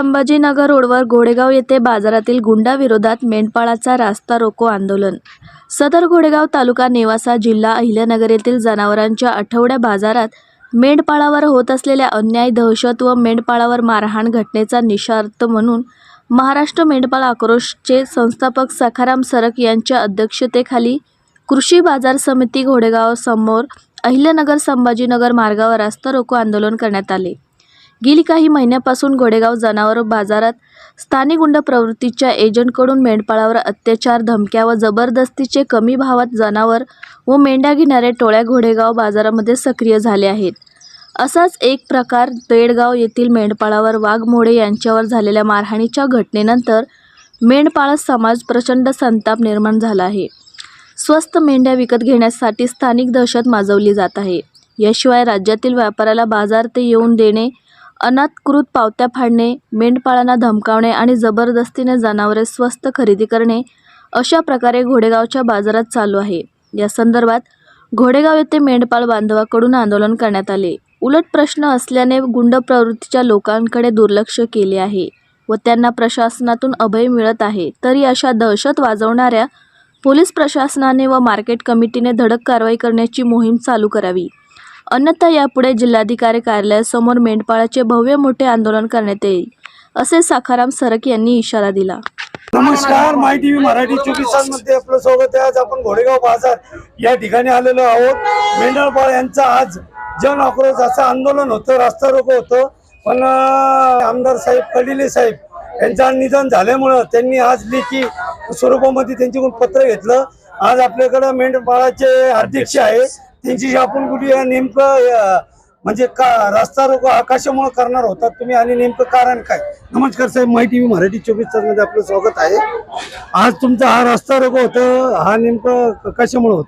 संभाजीनगर रोडवर घोडेगाव येथे बाजारातील गुंडाविरोधात मेंढपाळाचा रास्ता रोको आंदोलन. सदर घोडेगाव तालुका नेवासा जिल्हा अहिल्यानगर येथील जनावरांच्या आठवड्या बाजारात मेंढपाळावर होत असलेल्या अन्याय दहशत व मेंढपाळावर मारहाण घटनेचा निषार्थ म्हणून महाराष्ट्र मेंढपाळ आक्रोशचे संस्थापक सखाराम सरक यांच्या अध्यक्षतेखाली कृषी बाजार समिती घोडेगाव समोर अहिल्यानगर संभाजीनगर मार्गावर रास्ता रोको आंदोलन करण्यात आले. गेली काही महिन्यापासून घोडेगाव जनावर बाजारात स्थानिक गुंड प्रवृत्तीच्या एजंटकडून मेंढपाळावर अत्याचार धमक्या व जबरदस्तीचे कमी भावात जनावर व मेंढ्या घेणाऱ्या टोळ्या घोडेगाव बाजारामध्ये सक्रिय झाले आहेत. असाच एक प्रकार बेडगाव येथील मेंढपाळावर वाघमोडे यांच्यावर झालेल्या मारहाणीच्या घटनेनंतर मेंढपाळ समाज प्रचंड संताप निर्माण झाला आहे. स्वस्त मेंढ्या विकत घेण्यासाठी स्थानिक दहशत माजवली जात आहे. याशिवाय राज्यातील व्यापाऱ्याला बाजार ते येऊन देणे अनाथकृत पावत्या फाडणे मेंढपाळांना धमकावणे आणि जबरदस्तीने जनावरे स्वस्त खरेदी करणे अशा प्रकारे घोडेगावच्या बाजारात चालू आहे. या संदर्भात घोडेगाव येथे मेंढपाळ बांधवाकडून आंदोलन करण्यात आले. उलट प्रश्न असल्याने गुंड प्रवृत्तीच्या लोकांकडे दुर्लक्ष केले आहे व त्यांना प्रशासनातून अभय मिळत आहे. तरी अशा दहशत वाजवणाऱ्या पोलीस प्रशासनाने व मार्केट कमिटीने धडक कारवाई करण्याची मोहीम चालू करावी. अन्यथा यापुढे जिल्हाधिकारी कार्यालयासमोर मेंढपाळाचे भव्य मोठे आंदोलन करण्यात येईल असे साखाराम सरक यांनी इशारा दिला. नमस्कार माय टीव्ही मराठी मध्ये आपलं स्वागत आहे. आज आपण घोडेगाव बाजार या ठिकाणी आलेलो आहोत. मेंढळपाळ यांचा आज जन आक्रोश असं आंदोलन होतं रास्ता रोको होतं. पण आमदार साहेब कडिले साहेब यांचं निधन झाल्यामुळं त्यांनी आज लेखी स्वरूपामध्ये त्यांच्याकडून पत्र घेतलं. आज आपल्याकडं मेंढपाळाचे अध्यक्ष आहे. त्यांची आपण कुठे नेमकं म्हणजे का रस्ता रोको आकाशामुळे करणार होता तुम्ही आणि नेमकं कारण काय? नमस्कार साहेब माय टीव्ही मराठी चोवीस तासमध्ये आपलं स्वागत आहे. आज तुमचा हा रस्ता रोको होतं हा नेमकं कशामुळे होत?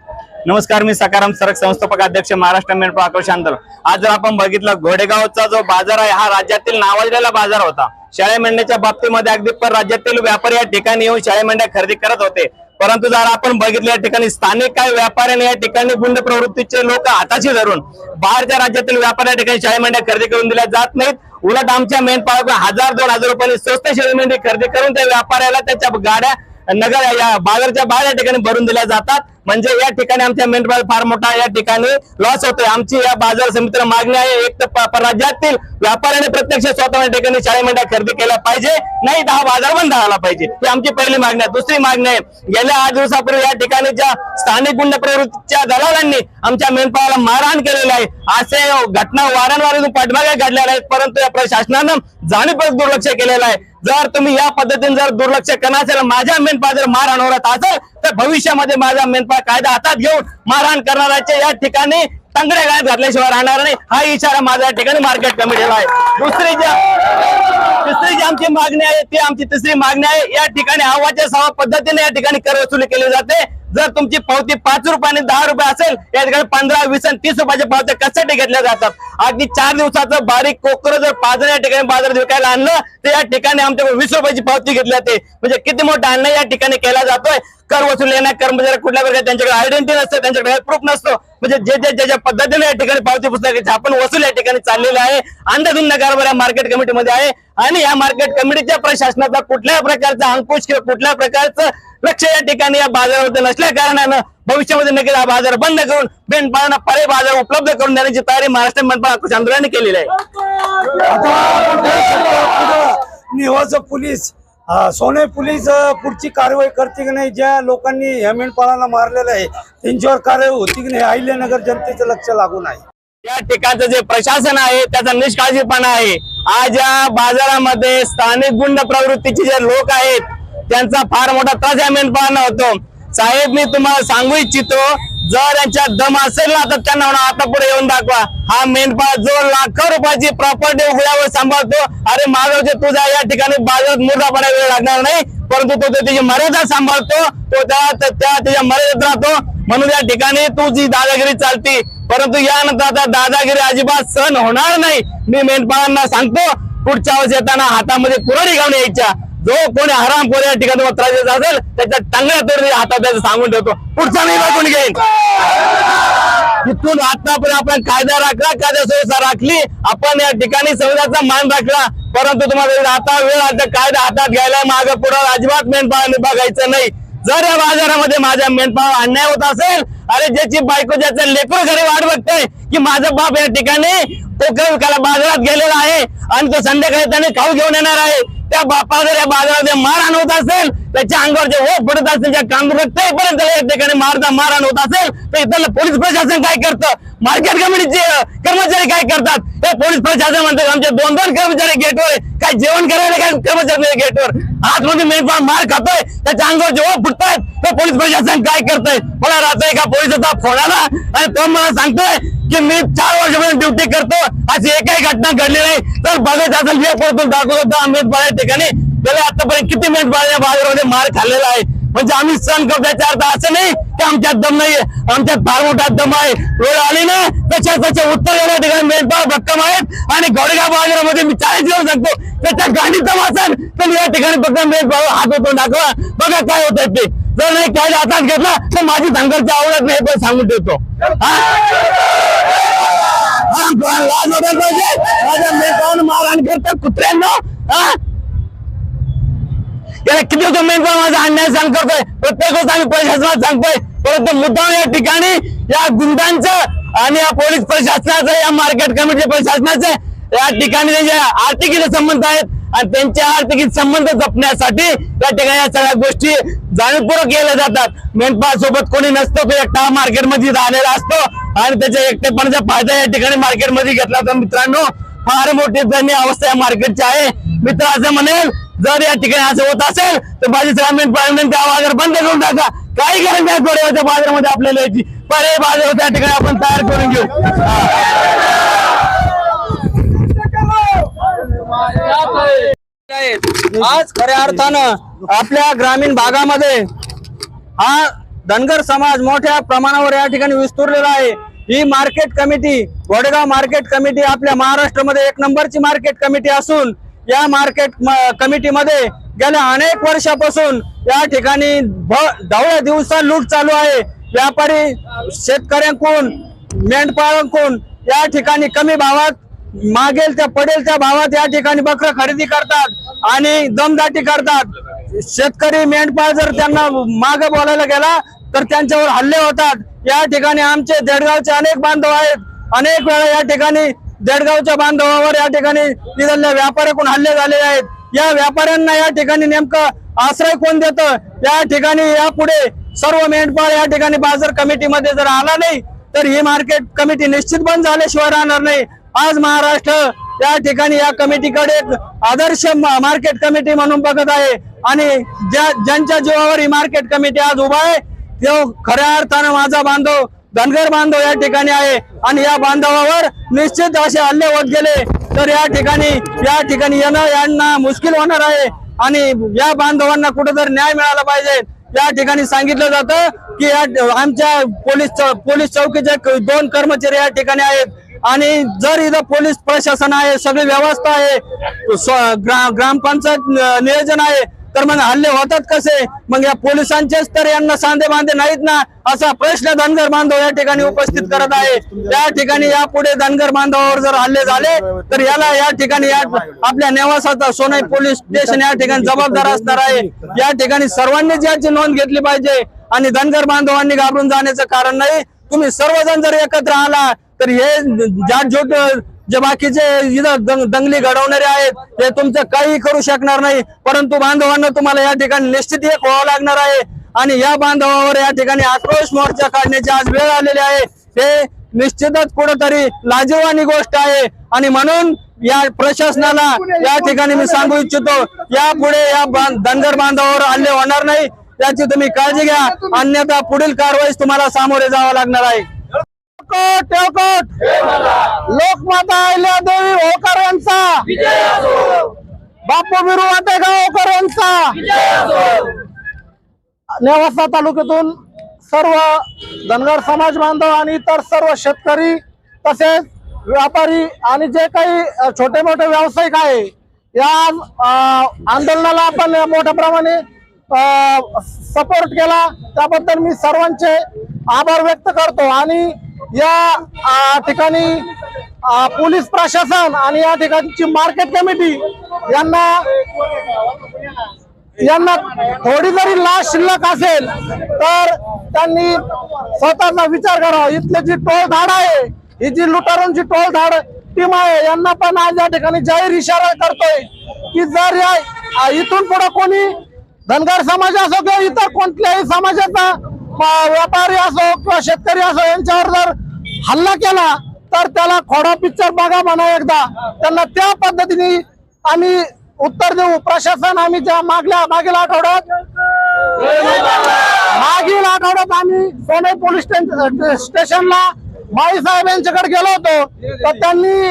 नमस्कार मी सकाराम सरक संस्थापक अध्यक्ष महाराष्ट्र मेंढपाळ आक्रोश आंदोलन. आज जर आपण बघितलं घोडेगावचा जो बाजार आहे हा राज्यातील नावाजलेला बाजार होता. शाळे मेंढ्याच्या बाबतीमध्ये अगदी पर राज्यातील व्यापारी या ठिकाणी येऊन शाळे मेंढ्या खरेदी करत होते. परंतु जर आपण बघितलं या ठिकाणी स्थानिक काही व्यापाऱ्यांनी या ठिकाणी गुंड प्रवृत्तीचे लोक हाताशी धरून बाहेरच्या राज्यातील व्यापारी या ठिकाणी शाही मेंढ्या खरेदी करून दिल्या जात नाहीत. उलट आमच्या मेंढपाळ हजार दोन हजार रुपयांनी स्वस्त शाही मेंढी खरेदी करून त्या व्यापाऱ्याला त्याच्या गाड्या नगर या बाजारच्या बाहेर या ठिकाणी भरून दिल्या जातात. म्हणजे या ठिकाणी आमच्या मेंढपाळ फार मोठा या ठिकाणी लॉस होतोय. आमची या बाजार समितीला मागणी आहे एक तर राज्यातील व्यापाऱ्याने प्रत्यक्ष स्वतः ठिकाणी शाळे मेंढ्या खरेदी केल्या पाहिजे नाही तर हा बाजार बंद झाला पाहिजे. ही आमची पहिली मागणी आहे. दुसरी मागणी आहे गेल्या आठ दिवसापूर्वी या ठिकाणी ज्या स्थानिक गुंड प्रवृत्तीच्या दलालांनी आमच्या मेंढपाळाला मारहाण केलेली आहे असे घटना वारंवार पाठमागे घडलेल्या आहेत परंतु या प्रशासनानं जाणीवपूर्वक दुर्लक्ष केलेलं आहे. जर तुम्ही या पद्धतीने जर दुर्लक्ष करणार असेल माझ्या मेंढपाळ जर मारहाण होत असेल तर भविष्यामध्ये माझा मेंढपाळ कायदा हातात घेऊन मारहाण करणाऱ्याचे या ठिकाणी तंगड्या गायब घातल्याशिवाय राहणार नाही. हा इशारा माझ्या या ठिकाणी मार्केट कमिटीला आहे. दुसरी ज्या तिसरी जी आमची मागणी आहे ती आमची तिसरी मागणी आहे. या ठिकाणी आवाच्या सहा पद्धतीने या ठिकाणी कर वसुली केली जाते. जर तुमची पावती पाच रुपयाने दहा रुपये असेल या ठिकाणी पंधरा वीस आणि तीस रुपयाच्या पावत्या कशासाठी घेतल्या जातात? अगदी चार दिवसाचं बारीक कोकर जर पाच या ठिकाणी बाजारात विकायला आणलं तर या ठिकाणी आमच्याकडे वीस रुपयाची पावती घेतली जाते. म्हणजे किती मोठा अन्याय या ठिकाणी केला जातोय? कर वसूल येणार कर्मचारी कुठल्या प्रकारे त्यांच्याकडे आयडेंटिटी नसते त्यांच्याकडे प्रूफ नसतो. म्हणजे जे जे ज्या ज्या पद्धतीने या ठिकाणी पावती पुस्तक आपण वसूल या ठिकाणी चाललेलं आहे अंधधुंद कारभार या मार्केट कमिटीमध्ये आहे. आणि या मार्केट कमिटीच्या प्रशासनाचा कुठल्या प्रकारचा अंकुश किंवा कुठल्या प्रकारचं लक्ष या ठिकाणी या बाजारामध्ये नसल्या कारणानं भविष्यामध्ये नक्कीच हा बाजार बंद करून मेंढपाळांना पर्याय बाजार उपलब्ध करून देण्याची तयारी महाराष्ट्र मेंढपाळ आक्रोश आंदोलनाने केलेली आहे. निवास पोलीस सोने पोलीस पुढची कारवाई करते की नाही ज्या लोकांनी ह्या मेंढपाळाला मारलेलं आहे त्यांच्यावर कारवाई होती की नाही अहिल्यानगर जनतेचं लक्ष लागून आहे. या ठिकाणचं जे प्रशासन आहे त्याचा निष्काळजीपणा आहे. आज या बाजारामध्ये स्थानिक गुंड प्रवृत्तीचे जे लोक आहेत त्यांचा फार मोठा त्रास या मेंढपाळांना होतो. साहेब मी तुम्हाला सांगू इच्छितो जर यांच्या दम असेल ना तर त्यांना म्हणा आता पुढे येऊन दाखवा. हा मेंढपाळ जो लाखो रुपयाची प्रॉपर्टी उघड्यावर सांभाळतो अरे माधवचे तुझा या ठिकाणी बाजारात मुर्दा पडायला वेळ लागणार नाही परंतु तो त्याची मर्यादा सांभाळतो तो त्या त्याच्या मर्यादेत राहतो. म्हणून या ठिकाणी तुझी दादागिरी चालती परंतु यानंतर आता दादागिरी अजिबात सहन होणार नाही. मी मेंढपाळांना सांगतो पुढच्या वेळेस येताना हातामध्ये कुरडी घेऊन यायच्या. जो कोणी हराम कोणी या ठिकाणी त्रास असेल त्याच्या टांगण्या तोडून हातात द्यायचं सांगून ठेवतो. पुढचा नाही बघून घेईन तिथून आतापर्यंत आपण कायदा राखला कायदा सुव्यवस्था राखली. आपण या ठिकाणी संविधानाचा मान राखला. परंतु तुम्हाला आता वेळ आता कायदा हातात घ्यायला मागे पुढे अजिबात मेंढपाळांनी बघायचं नाही. जर या बाजारामध्ये माझ्या मेंढपाळ अन्याय होत असेल अरे ज्याची बायको ज्याचं लेकर घरी वाट बघतोय की माझा बाप या ठिकाणी कोकण विकायला बाजारात गेलेला आहे आणि तो संध्याकाळी त्याने खाऊ घेऊन येणार आहे. त्या बापा जर या बाजारामध्ये मारहाण होत असेल त्याच्या अंगावर जे ओप पडत असेल ज्या काम रक्तपर्यंत या ठिकाणी मारता मारहाण होत असेल तर इथलं पोलीस प्रशासन काय करतं? मार्केट कमिटीचे कर्मचारी काय करतात? हे पोलीस प्रशासन म्हणतात आमचे दोन दोन कर्मचारी गेटवर काय जेवण करायला काय कर्मचारी गेटवर? आतमध्ये पण मार खातोय त्याच्या अंगावर जे ओठ फुटतायत तर पोलीस प्रशासन काय करतंय? मला राहतोय का पोलिसाचा फोन आला आणि तो मला सांगतोय की मी चार वर्षापासून ड्युटी करतो. अशी एकही घटना घडली नाही. तर बघत असेल मी परतून दाखवतो अमृतपाळ या ठिकाणी त्याला आतापर्यंत किती मिनिट या बाजारामध्ये मार खाल्लेला आहे. म्हणजे आम्ही सण करतो याचा अर्थ असं नाही की आमच्यात दम नाहीये. आमच्यात फार मोठा दम आहे. वेळ आली ना त्याच्या त्याच्या उत्तर या ठिकाणी मेंढपाळ भक्कम आहेत. आणि गोडेगाव बाजारामध्ये मी चाळीस दिवस सांगतो त्याच्या गाडी दम असेल तर या ठिकाणी फक्त मेंढपाळ हात होतो दाखवा. बघा काय होत ते. जर नाही काय हातात घेतला तर माझी संघर्ष आवडत नाही पण सांगून ठेवतो. पाहिजे माझ्या मारहाण करतात कुत्र्यांना याला किती होतो मेंढपाळ माझा अन्याय सहन करतोय प्रत्येक गोष्ट आम्ही प्रशासनाला सांगतोय परंतु मुद्दा या ठिकाणी या गुंडांचं आणि या पोलीस प्रशासनाचं या मार्केट कमिटी प्रशासनाचं या ठिकाणी त्यांचे आर्थिक संबंध आहेत आणि त्यांच्या आर्थिक संबंध जपण्यासाठी या ठिकाणी या सगळ्या गोष्टी जाणीवपूर्वक केल्या जातात मेंढपाळ सोबत कोणी नसतो तो एकटा मार्केटमध्ये राहिलेला असतो आणि त्याच्या एकटेपणाचा फायदा या ठिकाणी मार्केटमध्ये घेतला तर मित्रांनो फार मोठी दयनीय अवस्था या मार्केटची आहे. मित्र असं म्हणेल जर या ठिकाणी असं होत असेल तर माझी ग्रामीण त्या बाजार बंद करून टाका. काही गरज नाही गोडेगावच्या बाजारामध्ये आपल्याला यायची. पर्याय बाजार त्या ठिकाणी आपण तयार करून घेऊ. आज खऱ्या अर्थानं आपल्या ग्रामीण भागामध्ये हा धनगर समाज मोठ्या प्रमाणावर या ठिकाणी विस्तुरलेला आहे. ही market committee Vadgaon market committee आपल्या महाराष्ट्रामध्ये एक नंबरची मार्केट कमिटी असून या मार्केट म- कमिटीमध्ये गेल्या अनेक वर्षापासून या ठिकाणी भ- दिवसा लूट चालू आहे. व्यापारी शेतकऱ्यांकडून मेंढपाळांकडून या ठिकाणी कमी भावात मागेल त्या पडेल त्या भावात या ठिकाणी बकरं खरेदी करतात आणि दमदाटी करतात. शेतकरी मेंढपाळ जर त्यांना मागे बोलायला गेला तर त्यांच्यावर हल्ले होतात. या ठिकाणी आमचे देडगावचे अनेक बांधव आहेत. अनेक वेळा या ठिकाणी देडगावच्या बांधवावर या ठिकाणी तिथल्या व्यापाऱ्याकडून हल्ले झालेले आहेत. या व्यापाऱ्यांना या ठिकाणी नेमकं आश्रय कोण देतं? या ठिकाणी यापुढे सर्व मेंढपाळ या ठिकाणी बाजार कमिटीमध्ये जर आला नाही तर ही मार्केट कमिटी निश्चित बंद झाल्याशिवाय राहणार नाही. आज महाराष्ट्र या ठिकाणी या कमिटीकडे एक आदर्श मार्केट कमिटी म्हणून बघत आहे. आणि ज्या ज्यांच्या जीवावर ही मार्केट कमिटी आज उभा आहे तो खऱ्या अर्थानं माझा बांधव धनगर बांधव या ठिकाणी आहे. आणि या बांधवावर निश्चित असे हल्ले होत गेले तर या ठिकाणी या ठिकाणी येणं यांना मुश्किल होणार आहे. आणि या बांधवांना कुठेतरी न्याय मिळाला पाहिजे. या ठिकाणी सांगितलं जातं की या आमच्या पोलीस पोलीस चौकीचे दोन कर्मचारी या ठिकाणी आहेत. आणि जर इथं पोलीस प्रशासन आहे सगळी व्यवस्था आहे ग्रा- ग्रामपंचायत नियोजन आहे तर मग हल्ले होतात कसे? मग या पोलिसांचेच तर यांना सांधे बांधे नाहीत ना? असा प्रश्न धनगर बांधव या ठिकाणी उपस्थित करत आहे. या ठिकाणी यापुढे धनगर बांधवावर जर हल्ले झाले तर याला या ठिकाणी या आपल्या नेवासाचा सोनाई पोलीस स्टेशन या ठिकाणी जबाबदार असणार आहे. या ठिकाणी सर्वांनीच याची नोंद घेतली पाहिजे आणि धनगर बांधवांनी घाबरून जाण्याचं कारण नाही. तुम्ही सर्वजण जर एकत्र आला तर हे जाटजोट जे बाकीचे इथं दंग- दंगली घडवणारे आहेत ते तुमचं काही करू शकणार नाही. परंतु बांधवांना तुम्हाला या ठिकाणी निश्चित एक व्हावं लागणार आहे. आणि या बांधवावर या ठिकाणी आक्रोश मोर्चा काढण्याची आज वेळ आलेली आहे. हे निश्चितच कुठंतरी लाजीवानी गोष्ट आहे. आणि म्हणून या प्रशासनाला या ठिकाणी मी सांगू इच्छितो यापुढे या धनगर बांधवावर हल्ले होणार नाही. याची तुम्ही काळजी घ्या. अन्यथा पुढील कारवाईस तुम्हाला सामोरे जावं लागणार आहे. टेवकोट टेवकोट लोकमाता अहिल्यादेवी होळकर यांचा. बापू बिरू वाटेगाव होळकर यांचा. नेवासा तालुक्यातून सर्व धनगर समाज बांधव आणि इतर सर्व शेतकरी तसेच व्यापारी आणि जे काही छोटे मोठे व्यावसायिक आहे या आंदोलनाला आपण मोठ्या प्रमाणे सपोर्ट केला. त्याबद्दल मी सर्वांचे आभार व्यक्त करतो आणि या ठिकाणी पोलीस प्रशासन आणि या ठिकाणची मार्केट कमिटी यांना यांना थोडी जरी लाश शिल्लक असेल तर त्यांनी स्वतःचा विचार करावा. इथले जी टोळ धाड आहे ही जी लुटारूंची टोळ धाड टीम आहे यांना पण आज या ठिकाणी जाहीर इशारा करतोय की जर या इथून पुढे कोणी धनगर समाज असो किंवा इतर कोणत्याही समाजाचा व्यापारी असो किंवा शेतकरी असो यांच्यावर जर हल्ला केला तर त्याला खोडा पिक्चर बघा म्हणा एकदा. त्यांना त्या पद्धतीने आम्ही उत्तर देऊ. प्रशासन आम्ही ज्या मागल्या मागील आठवड्यात मागील आठवड्यात आम्ही सोने पोलीस स्टेशनला माई साहेब यांच्याकडे गेलो होतो. तर त्यांनी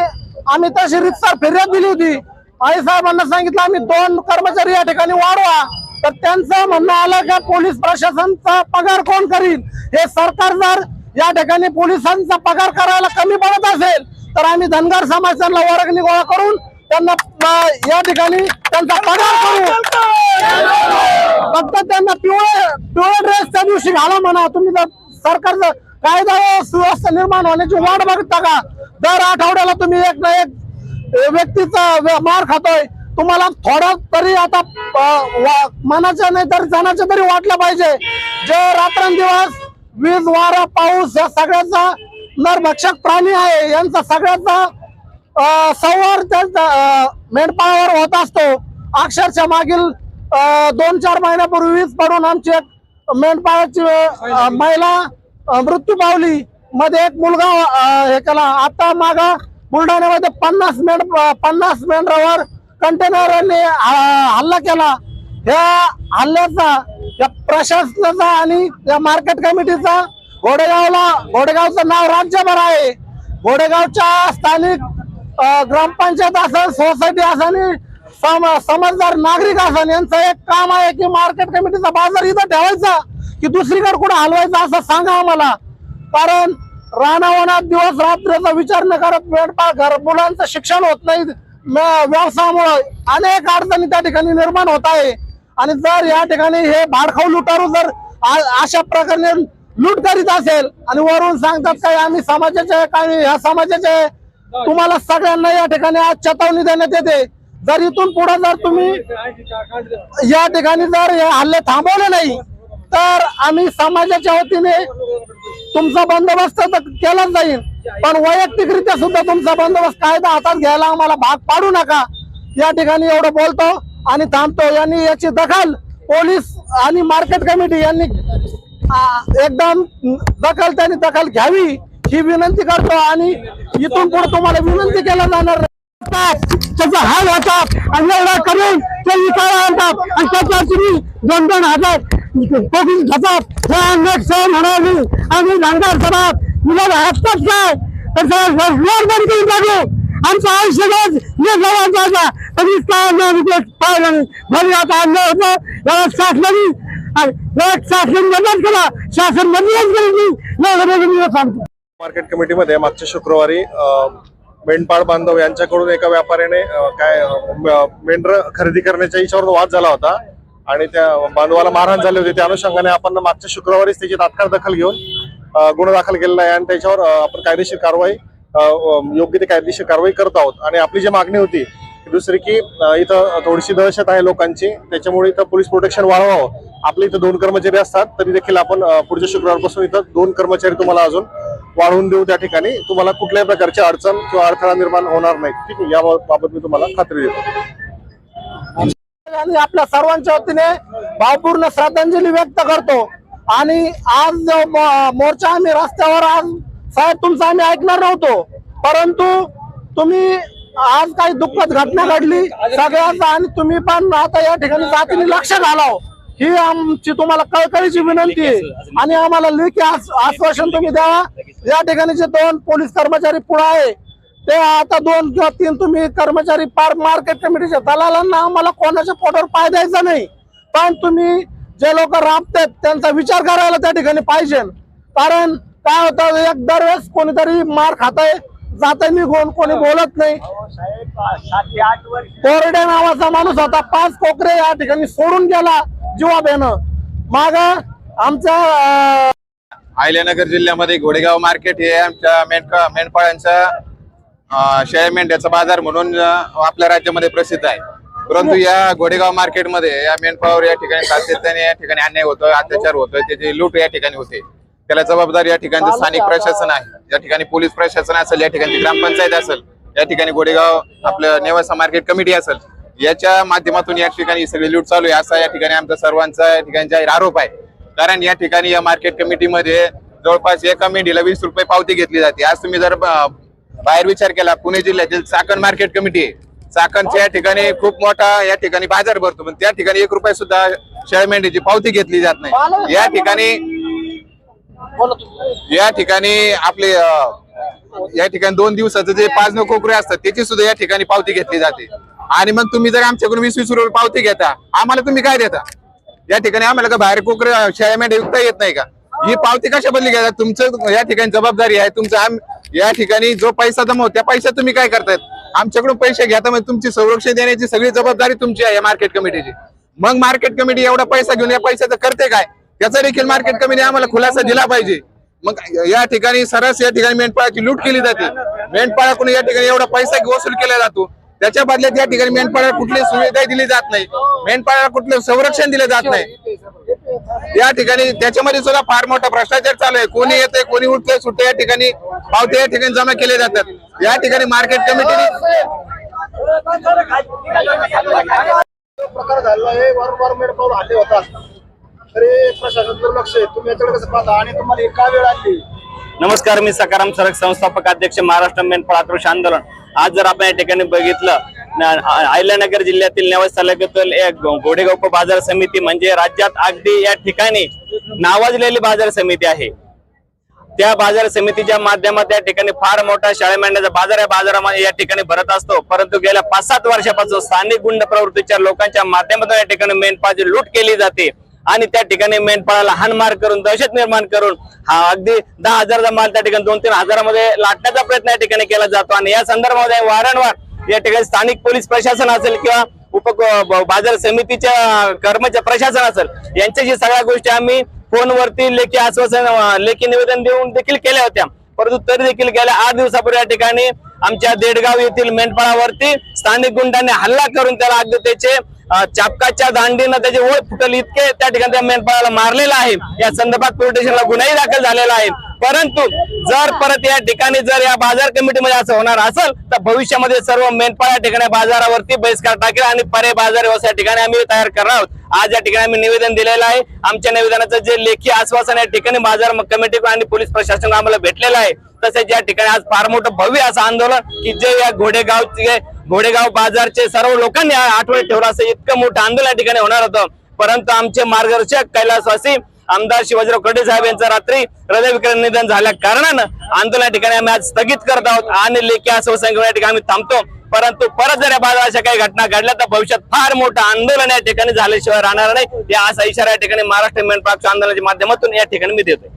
आम्ही तशी रितसर फिर्याद दिली होती. माई साहेबांना सांगितलं आम्ही दोन कर्मचारी या ठिकाणी वाढवा. तर त्यांचं म्हणणं आलं का पोलीस प्रशासनचा पगार कोण करील? हे सरकार जर या ठिकाणी पोलिसांचा पगार करायला कमी पडत असेल तर आम्ही धनगर समाज त्यांना वर्गणी गोळा करून त्यांना या ठिकाणी त्यांचा पगार करू. फक्त त्यांना पिवळे पिवळे ड्रेस त्या दिवशी घाला म्हणा. तुम्ही जर सरकारचं कायदा सुव्यवस्था निर्माण होण्याची वाट बघता का? दर आठवड्याला तुम्ही एक ना एक व्यक्तीचा मार खातोय. तुम्हाला थोडा तरी आता मनाच्या नाही तर जनाच्या तरी वाटलं पाहिजे. जे रात्रंदिवस वीज वारा पाऊस या सगळ्याचा नरभक्षक प्राणी आहे. यांचा सगळ्याचा संवार त्यांचा मेंढपाळावर होत असतो. अक्षरशः मागील दोन चार महिन्यापूर्वीच पडून आमची एक मेंढपाळाची महिला मृत्यू पावली. मध्ये एक मुलगा हे केला. आता माग बुलढाण्यामध्ये पन्नास मेंढ पन्नास मेंढरावर कंटेनरांनी हल्ला केला. ह्या हल्ल्याचा या प्रशासनाचा आणि या मार्केट कमिटीचा घोडेगावला घोडेगावचं नाव राज्यभर आहे. घोडेगावच्या स्थानिक ग्रामपंचायत असेल सोसायटी असेल आणि सम समजदार नागरिक असेल यांचं एक काम आहे की मार्केट कमिटीचा बाजार इथं ठेवायचा की दुसरीकडे कुठं हलवायचा असं सांगा आम्हाला. कारण रानावनात दिवस रात्रीचा विचार न करत मेंढपाळ घर मुलांचं शिक्षण होत नाही व्यवसायामुळे अनेक अडचणी त्या ठिकाणी निर्माण होत आहे. आणि जर या ठिकाणी हे भाडखाऊ लुटारू जर अशा प्रकारे लूट करीत असेल आणि वरून सांगतात काय आम्ही समाजाचे काही काय ह्या समाजाचे तुम्हाला सगळ्यांना या ठिकाणी आज चेतावणी देण्यात येते. जर इथून पुढे जर तुम्ही या ठिकाणी जर हे हल्ले थांबवले नाही तर आम्ही समाजाच्या वतीने तुमचा बंदोबस्त तर केलाच जाईल. पण वैयक्तिकरित्या सुद्धा तुमचा बंदोबस्त कायदा हातात घ्यायला आम्हाला भाग पाडू नका. या ठिकाणी एवढं बोलतो आणि थांबतो. यांनी याची दखल पोलीस आणि मार्केट कमिटी यांनी एकदम दखल त्यांनी दखल घ्यावी ही विनंती करतो आणि इथून पुढे तुम्हाला विनंती केला जाणार त्याचा हाल होतात आणि एवढा करून ते विकायला आणतात. आणि त्याच्या तुम्ही दोन दोन हजार पोलीस घेतात. हे अनेक सहन होणार आम्ही धनगर मुलाला हप्ताच काय त्याचा रोड बंद करून टाकू. आमचं आयुष्य रोज हे जवळ जायचा कधीच काय पाहिलं घरी आता आणलं होतं. याला शासनाने शासन बंदच केला शासन बंदच केली सांगतो मार्केट कमिटीमध्ये मागच्या शुक्रवारी मेंढपाळ बांधव यांच्याकडून एका व्यापाऱ्याने काय मेंढर खरेदी करण्याच्या हिच्यावर वाद झाला होता. आणि त्या बांधवाला मारहाण झाले होते. त्या अनुषंगाने आपण मागच्या शुक्रवारीच त्याची तात्काळ दखल घेऊन गुन्हा दाखल केलेला आहे आणि त्याच्यावर आपण कायदेशीर कारवाई योग्य ते कायदेशीर कारवाई करत आहोत. आणि आपली जी मागणी होती दुसरी की इथं थोडीशी दहशत आहे लोकांची त्याच्यामुळे इथं पोलीस प्रोटेक्शन वाढवावं. आपले इथं दोन कर्मचारी असतात तरी देखील आपण पुढच्या शुक्रवारपासून इथं दोन कर्मचारी तुम्हाला अजून वाढवून देऊ त्या ठिकाणी. तुम्हाला कुठल्याही प्रकारची अडचण किंवा अडथळा निर्माण होणार नाही. ठीक आहे याबाबत मी तुम्हाला खात्री देतो. आणि आपल्या सर्वांच्या वतीने भावपूर्ण श्रद्धांजली व्यक्त करतो. आणि आज मोर्चा आम्ही रस्त्यावर आज साहेब तुमचं आम्ही ऐकणार नव्हतो. परंतु तुम्ही आज काही दुःखद घटना घडली सगळ्यांचा आणि तुम्ही पण आता या ठिकाणी जातीने लक्ष घालाव. ही आमची तुम्हाला कळकळीची विनंती आहे. आणि आम्हाला लेखी आश्वासन तुम्ही द्यावा. या ठिकाणी जे दोन पोलीस कर्मचारी पुढे आहे. ते आता दोन किंवा तीन तुम्ही कर्मचारी पार मार्केट कमिटीच्या दलालांना आम्हाला कोणाच्या पोटावर पाय द्यायचा नाही. पण तुम्ही जे लोक राबतात त्यांचा विचार करायला त्या ठिकाणी पाहिजे. कारण काय होतं एक दरवेळेस कोणीतरी मार खाताय जात निघून कोणी बोलत नाही. कोरडे नावाचा माणूस होता पाच कोकरे या ठिकाणी सोडून गेला जीवाबेनं माग आमच्या अं, अहिल्यानगर जिल्ह्यामध्ये घोडेगाव मार्केट हे आमच्या मेंढका मेंढपाळांचा शेळ्या मेंढ्याचा बाजार म्हणून आपल्या राज्यामध्ये प्रसिद्ध आहे. परंतु या घोडेगाव मार्केटमध्ये या मेनपावर या ठिकाणी सातत्याने या ठिकाणी अन्याय होतोय अत्याचार होतोय त्याची लूट या ठिकाणी होते. त्याला जबाबदार या ठिकाणचं स्थानिक प्रशासन आहे. या ठिकाणी पोलीस प्रशासन असेल या ठिकाणी ग्रामपंचायत असेल या ठिकाणी गोडेगाव आपलं नेवासा मार्केट कमिटी असेल याच्या माध्यमातून या ठिकाणी सगळी लूट चालू आहे असा या ठिकाणी आमचा सर्वांचा या ठिकाणी जाहीर आरोप आहे. कारण या ठिकाणी या मार्केट कमिटीमध्ये जवळपास एका मेंढीला वीस रुपये पावती घेतली जाते. आज तुम्ही जर बाहेर विचार केला पुणे जिल्ह्यातील चाकण मार्केट कमिटी आहे. चाकणच्या या ठिकाणी खूप मोठा या ठिकाणी बाजार भरतो पण त्या ठिकाणी एक रुपये सुद्धा शेळ्या मेंढीची पावती घेतली जात नाही. या ठिकाणी या ठिकाणी आपले या ठिकाणी दोन दिवसाचं जे पाच नऊ कोकरे असतात त्याची सुद्धा या ठिकाणी पावती घेतली जाते. आणि मग तुम्ही जर आमच्याकडून वीस वीस रुपये पावती घेता आम्हाला तुम्ही काय देता? या ठिकाणी आम्हाला का बाहेर कोकरे शेळ्या मेंढ्या विकता येत नाही का? ही पावती कशा बदली घेतात तुमचं या ठिकाणी जबाबदारी आहे तुमचं या ठिकाणी जो पैसा जमव त्या पैशात तुम्ही काय करतायत? आमच्याकडून पैसे घेता म्हणजे तुमची संरक्षण देण्याची सगळी जबाबदारी तुमची आहे मार्केट कमिटीची मग मार्केट कमिटी एवढा पैसा घेऊन या पैशाचं करते काय? त्याचा देखील मार्केट कमिटी आम्हाला खुलासा दिला पाहिजे. मग या ठिकाणी सरस या ठिकाणी मेंढपाळाची लूट केली जाते. मेंढपाळाकडून या ठिकाणी एवढा पैसा वसूल केला जातो. त्याच्या बदल्यात या ठिकाणी मेंढपाळाला कुठली सुविधा दिली जात नाही. मेंढपाळाला कुठलं संरक्षण दिलं जात नाही. या ठिकाणी त्याच्यामध्ये सुद्धा फार मोठा भ्रष्टाचार चालू आहे. कोणी येते कोणी उठतंय सुटतंय या ठिकाणी पावते या ठिकाणी जमा केले जातात. या ठिकाणी मार्केट कमिटीने प्रकार झालेला आहे. वारंवार मेडपावर हल्ले होतात तरी प्रशासन दुर्लक्ष आहे. तुम्ही याच्याकडे कसं पाहता? आणि तुम्हाला ही का वेळ आली? नमस्कार मी सकाराम सरक संस्थापक अध्यक्ष महाराष्ट्र मेनफळ आक्रोश आंदोलन. आज जर आपण या ठिकाणी बघितलं अहिल्यानगर जिल्ह्यातील नेवास तालुक्यातील एक बाजार समिती म्हणजे राज्यात अगदी या ठिकाणी नावाजलेली बाजार समिती आहे. त्या बाजार समितीच्या माध्यमात या ठिकाणी फार मोठा शाळे मेंढ्याचा बाजार या बाजारामध्ये या ठिकाणी भरत असतो. परंतु गेल्या पाच सात वर्षापासून स्थानिक गुंड प्रवृत्तीच्या लोकांच्या माध्यमातून या ठिकाणी मेंढपाळाची लूट केली जाते आणि त्या ठिकाणी मेंढपाळाला हानमार करून दहशत निर्माण करून हा अगदी दहा हजारचा माल त्या ठिकाणी दोन तीन हजारामध्ये लाटण्याचा प्रयत्न या ठिकाणी केला जातो. आणि या संदर्भामध्ये वारंवार या ठिकाणी स्थानिक पोलीस प्रशासन असेल किंवा उप बाजार समितीच्या कर्मचारी प्रशासन असेल यांच्याशी सगळ्या गोष्टी आम्ही फोनवरती लेखी आश्वासन लेखी निवेदन देऊन देखील केल्या होत्या. परंतु तरी देखील गेल्या आठ दिवसापूर्वी या ठिकाणी आमच्या देडगाव येथील मेंढपाळावरती स्थानिक गुंडांनी हल्ला करून त्याला अगदी त्याचे चापकाच्या दांडीनं त्याचे ओळ फुटल इतके त्या ठिकाणी त्या मेंढपाळाला मारलेलं आहे. या संदर्भात पोलीस स्टेशनला गुन्हाही दाखल झालेला आहे. परंतु जर परत या ठिकाणी जर या बाजार कमिटीमध्ये असं होणार असेल तर भविष्यामध्ये सर्व मेंढपाळ या ठिकाणी बाजारावरती बहिष्कार टाकेल आणि पर्याय बाजार व्यवस्था या ठिकाणी आम्ही तयार करणार आहोत. आज या ठिकाणी आम्ही निवेदन दिलेलं आहे. आमच्या निवेदनाचं जे लेखी आश्वासन या ठिकाणी बाजार कमिटी आणि पोलीस प्रशासन आम्हाला भेटलेलं आहे. तसेच या ठिकाणी आज फार मोठं भव्य असं आंदोलन की जे या घोडेगावचे घोडेगाव बाजारचे सर्व लोकांनी आठवणीत ठेवलं असं इतकं मोठं आंदोलन या ठिकाणी होणार होतं. परंतु आमचे मार्गदर्शक कैलासवासी आमदार शिवाजीराव खडे साहेब यांचं रात्री हृदयविक्रम निधन झाल्या कारणानं आंदोलन या ठिकाणी आम्ही आज स्थगित करत आहोत आणि लेखी आश्वासन घेऊन या ठिकाणी आम्ही थांबतो. परंतु परत जर या बाजाराच्या अशा काही घटना घडल्या तर भविष्यात फार मोठं आंदोलन या ठिकाणी झाल्याशिवाय राहणार नाही. या असा इशारा या ठिकाणी महाराष्ट्र मेंढपाळच्या आंदोलनाच्या माध्यमातून या ठिकाणी मी देतोय.